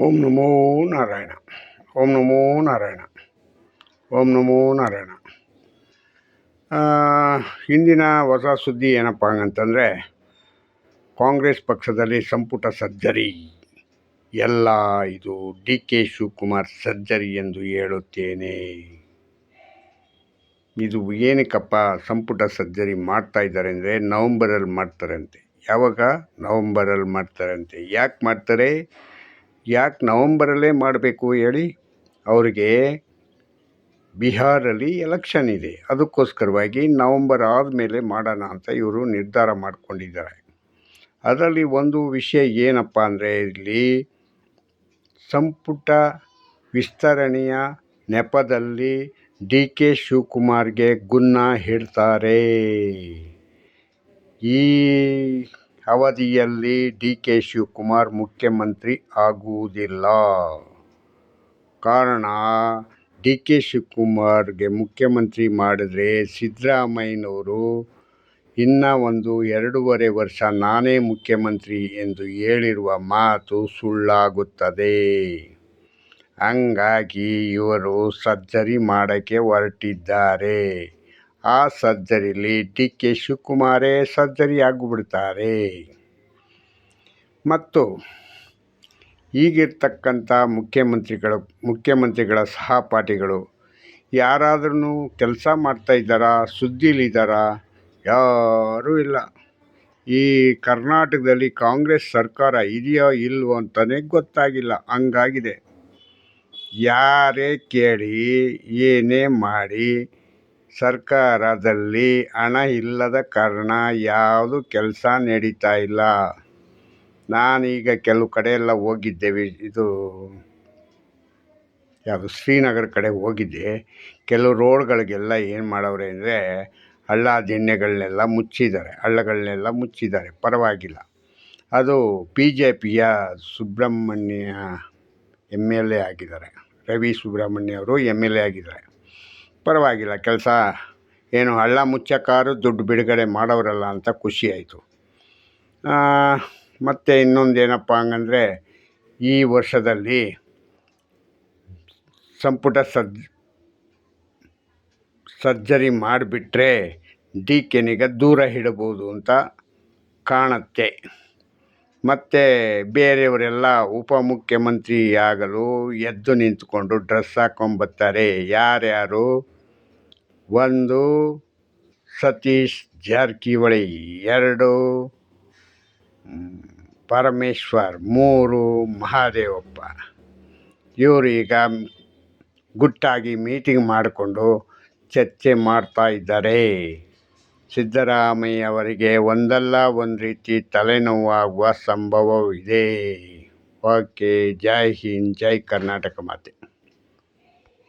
ಓಂ ನಮೋ ನಾರಾಯಣ. ಓಂ ನಮೋ ನಾರಾಯಣ. ಓಂ ನಮೋ ನಾರಾಯಣ. ಹಿಂದಿನ ಹೊಸ ಸುದ್ದಿ ಏನಪ್ಪ ಅಂತಂದರೆ ಕಾಂಗ್ರೆಸ್ ಪಕ್ಷದಲ್ಲಿ ಸಂಪುಟ ಸರ್ಜರಿ. ಎಲ್ಲ ಇದು ಡಿ ಕೆ ಶಿವಕುಮಾರ್ ಸರ್ಜರಿ ಎಂದು ಹೇಳುತ್ತೇನೆ. ಇದು ಏನಕ್ಕಪ್ಪ ಸಂಪುಟ ಸರ್ಜರಿ ಮಾಡ್ತಾ ಇದ್ದಾರೆ ಅಂದರೆ ನವಂಬರಲ್ಲಿ ಮಾಡ್ತಾರಂತೆ. ಯಾವಾಗ? ನವಂಬರಲ್ಲಿ ಮಾಡ್ತಾರಂತೆ. ಯಾಕೆ ಮಾಡ್ತಾರೆ? ಯಾಕೆ ನವಂಬರಲ್ಲೇ ಮಾಡಬೇಕು ಹೇಳಿ? ಅವರಿಗೆ ಬಿಹಾರಲ್ಲಿ ಎಲೆಕ್ಷನ್ ಇದೆ. ಅದಕ್ಕೋಸ್ಕರವಾಗಿ ನವಂಬರ್ ಆದಮೇಲೆ ಮಾಡೋಣ ಅಂತ ಇವರು ನಿರ್ಧಾರ ಮಾಡಿಕೊಂಡಿದ್ದಾರೆ. ಅದರಲ್ಲಿ ಒಂದು ವಿಷಯ ಏನಪ್ಪ ಅಂದರೆ ಇಲ್ಲಿ ಸಂಪುಟ ವಿಸ್ತರಣೆಯ ನೆಪದಲ್ಲಿ ಡಿ ಕೆ ಶಿವಕುಮಾರ್ಗೆ ಗುನ್ನ ಹೇಳ್ತಾರೆ. ಈ ಅವಧಿಯಲ್ಲಿ ಡಿ ಕೆ ಶಿವಕುಮಾರ್ ಮುಖ್ಯಮಂತ್ರಿ ಆಗುವುದಿಲ್ಲ. ಕಾರಣ, ಡಿ ಕೆ ಶಿವಕುಮಾರ್ಗೆ ಮುಖ್ಯಮಂತ್ರಿ ಮಾಡಿದ್ರೆ ಸಿದ್ದರಾಮಯ್ಯನವರು ಇನ್ನು ಒಂದು ಎರಡೂವರೆ ವರ್ಷ ನಾನೇ ಮುಖ್ಯಮಂತ್ರಿ ಎಂದು ಹೇಳಿರುವ ಮಾತು ಸುಳ್ಳಾಗುತ್ತದೆ. ಹಂಗಾಗಿ ಇವರು ಸರ್ಜರಿ ಮಾಡೋಕ್ಕೆ ಹೊರಟಿದ್ದಾರೆ. ಆ ಸರ್ಜರಿಲಿ ಡಿ ಕೆ ಶಿವಕುಮಾರೇ ಸರ್ಜರಿ ಆಗಿಬಿಡ್ತಾರೆ ಮತ್ತು ಈಗಿರ್ತಕ್ಕಂಥ ಮುಖ್ಯಮಂತ್ರಿಗಳು, ಮುಖ್ಯಮಂತ್ರಿಗಳ ಸಹಪಾಠಿಗಳು ಯಾರಾದ್ರೂ ಕೆಲಸ ಮಾಡ್ತಾಯಿದ್ದಾರಾ ಸುದ್ದಿಲಿದ್ದಾರಾ? ಯಾರೂ ಇಲ್ಲ. ಈ ಕರ್ನಾಟಕದಲ್ಲಿ ಕಾಂಗ್ರೆಸ್ ಸರ್ಕಾರ ಇದೆಯೋ ಇಲ್ವೋ ಅಂತಲೇ ಗೊತ್ತಾಗಿಲ್ಲ. ಹಂಗಾಗಿದೆ. ಯಾರೇ ಕೇಳಿ, ಏನೇ ಮಾಡಿ ಸರ್ಕಾರದಲ್ಲಿ ಹಣ ಇಲ್ಲದ ಕಾರಣ ಯಾವುದು ಕೆಲಸ ನಡೀತಾ ಇಲ್ಲ. ನಾನೀಗ ಕೆಲವು ಕಡೆ ಎಲ್ಲ ಹೋಗಿದ್ದೇವೆ. ಇದು ಯಾವುದು ಶ್ರೀನಗರ ಕಡೆ ಹೋಗಿದ್ದೆ. ಕೆಲವು ರೋಡ್ಗಳಿಗೆಲ್ಲ ಏನು ಮಾಡವ್ರೆ ಅಂದರೆ ಹಳ್ಳ ದಿಣ್ಣೆಗಳನ್ನೆಲ್ಲ ಮುಚ್ಚಿದ್ದಾರೆ. ಹಳ್ಳಗಳನ್ನೆಲ್ಲ ಮುಚ್ಚಿದ್ದಾರೆ. ಪರವಾಗಿಲ್ಲ. ಅದು ಬಿ ಜೆ ಪಿಯ ಸುಬ್ರಹ್ಮಣ್ಯ ಎಂ ಎಲ್ ಎ ಆಗಿದ್ದಾರೆ. ರವಿ ಸುಬ್ರಹ್ಮಣ್ಯ ಅವರು ಎಂ ಎಲ್ ಎ ಆಗಿದ್ದಾರೆ. ಪರವಾಗಿಲ್ಲ, ಕೆಲಸ ಏನು ಹಳ್ಳ ಮುಚ್ಚಕ್ಕಾದ್ರು ದುಡ್ಡು ಬಿಡುಗಡೆ ಮಾಡೋರಲ್ಲ ಅಂತ ಖುಷಿಯಾಯಿತು ಮತ್ತು ಇನ್ನೊಂದು ಏನಪ್ಪ ಹಂಗಂದ್ರೆ ಈ ವರ್ಷದಲ್ಲಿ ಸಂಪುಟ ಸರ್ಜ್ ಸರ್ಜರಿ ಮಾಡಿಬಿಟ್ರೆ ಡಿ ಕೆನಿಗೆ ದೂರ ಇಡಬೋದು ಅಂತ ಕಾಣುತ್ತೆ. ಮತ್ತು ಬೇರೆಯವರೆಲ್ಲ ಉಪಮುಖ್ಯಮಂತ್ರಿ ಆಗಲು ಎದ್ದು ನಿಂತ್ಕೊಂಡು ಡ್ರೆಸ್ ಹಾಕ್ಕೊಂಬರ್ತಾರೆ ಯಾರ್ಯಾರು ಒಂದು, ಸತೀಶ್ ಜಾರಕಿಹೊಳಿ ಎರಡು, ಪರಮೇಶ್ವರ್ ಮೂರು, ಮಹಾದೇವಪ್ಪ. ಇವರು ಈಗ ಗುಟ್ಟಾಗಿ ಮೀಟಿಂಗ್ ಮಾಡಿಕೊಂಡು ಚರ್ಚೆ ಮಾಡ್ತಾ ಇದ್ದಾರೆ. ಸಿದ್ದರಾಮಯ್ಯ ಅವರಿಗೆ ಒಂದಲ್ಲ ಒಂದು ರೀತಿ ತಲೆನೋವಾಗುವ ಸಂಭವವಿದೆ. ಓಕೆ, ಜೈ ಹಿಂದ್, ಜೈ ಕರ್ನಾಟಕ ಮಾತೆ.